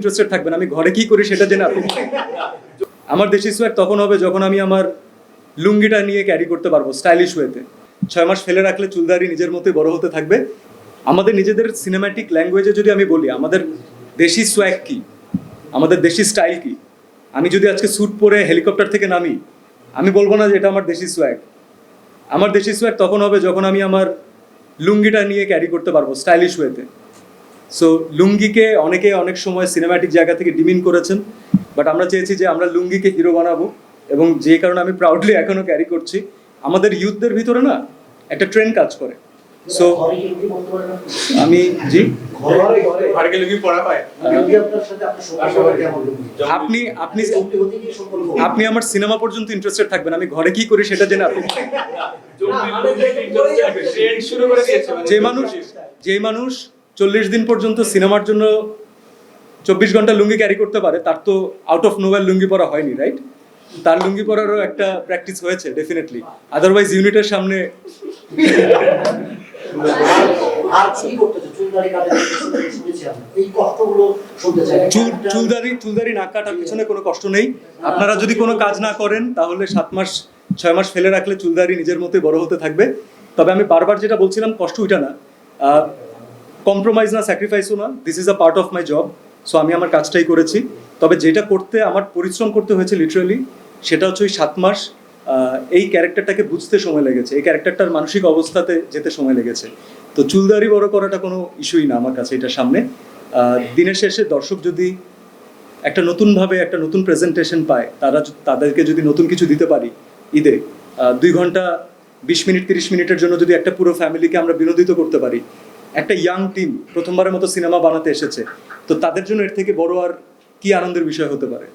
Interested থাকবেন, আমি ঘরে কি করি সেটা জেনে আপনি। আমার দেশি সোয়াগ তখন হবে যখন আমি আমার লুঙ্গিটা নিয়ে ক্যারি করতে পারব স্টাইলিশ ওয়েতে ছয় মাস ফেলে রাখলে চুলদারি নিজের মতোই বড় হতে থাকবে। আমাদের নিজেদের সিনেম্যাটিক ল্যাঙ্গুয়েজে যদি আমি বলি, আমাদের দেশি সোয়াগ কি? আমাদের দেশি স্টাইল কি? আমি যদি আজকে স্যুট পরে হেলিকপ্টার থেকে নামি, আমি বলব না যে এটা আমার দেশি সোয়াগ আমার দেশি সোয়াগ তখন হবে যখন আমি আমার লুঙ্গিটা নিয়ে ক্যারি করতে পারব স্টাইলিশ ওয়েতে সো লুঙ্গিকে অনেকে অনেক সময় সিনেম্যাটিক জায়গা থেকে ডিমিন করেছেন বাট আমরা চেয়েছি যে আমরা লুঙ্গিকে হিরো বানাবো এবং যে কারণে আমি প্রাউডলি এখনও ক্যারি করছি আমাদের ইউথদের ভিতরে না একটা ট্রেন্ড কাজ করে সো? আমি জি? আপনি আপনি আপনি আমার সিনেমা পর্যন্ত ইন্টারেস্টেড থাকবেন আমি ঘরে কি করি সেটা জেনে আপনি যে মানুষ যে মানুষ চল্লিশ দিন পর্যন্ত সিনেমার জন্য চব্বিশ ঘণ্টা লুঙ্গি ক্যারি করতে পারে তার তো আউট অফ নোভেল লুঙ্গি পরা হয়নি রাইট তার লুঙ্গি পরারও একটা প্র্যাকটিস হয়েছে ডেফিনেটলি আদারওয়াইজ ইউনিটের সামনে চুলদারি চুলদারি না কাটার পিছনে কোনো কষ্ট নেই। আপনারা যদি কোনো কাজ না করেন তাহলে সাত মাস ছয় মাস ফেলে রাখলে চুলদারি নিজের মতোই বড় হতে থাকবে। তবে আমি বারবার যেটা বলছিলাম কষ্ট ওইটা না। কম্প্রোমাইজ না স্যাক্রিফাইসও না this is a part of my job so আমি আমার কাজটাই করেছি। তবে যেটা করতে, আমার পরিশ্রম করতে হয়েছে লিটারালি সেটা হচ্ছে ওই সাত মাস এই ক্যারেক্টারটাকে বুঝতে সময় লেগেছে। এই ক্যারেক্টারটার মানসিক অবস্থাতে যেতে সময় লেগেছে। তো চুলদারি বড় করাটা কোনো ইস্যুই না আমার কাছে এটার সামনে। দিনের শেষে দর্শক যদি একটা নতুনভাবে একটা নতুন প্রেজেন্টেশন পায়, তারা তাদেরকে যদি নতুন কিছু দিতে পারি, ঈদে দুই ঘণ্টা, বিশ মিনিট, তিরিশ মিনিটের জন্য যদি একটা পুরো ফ্যামিলিকে আমরা বিনোদিত করতে পারি একটা ইয়াং টিম প্রথমবারের মতো সিনেমা বানাতে এসেছে। তো তাদের জন্য এর থেকে বড় আর কি আনন্দের বিষয় হতে পারে?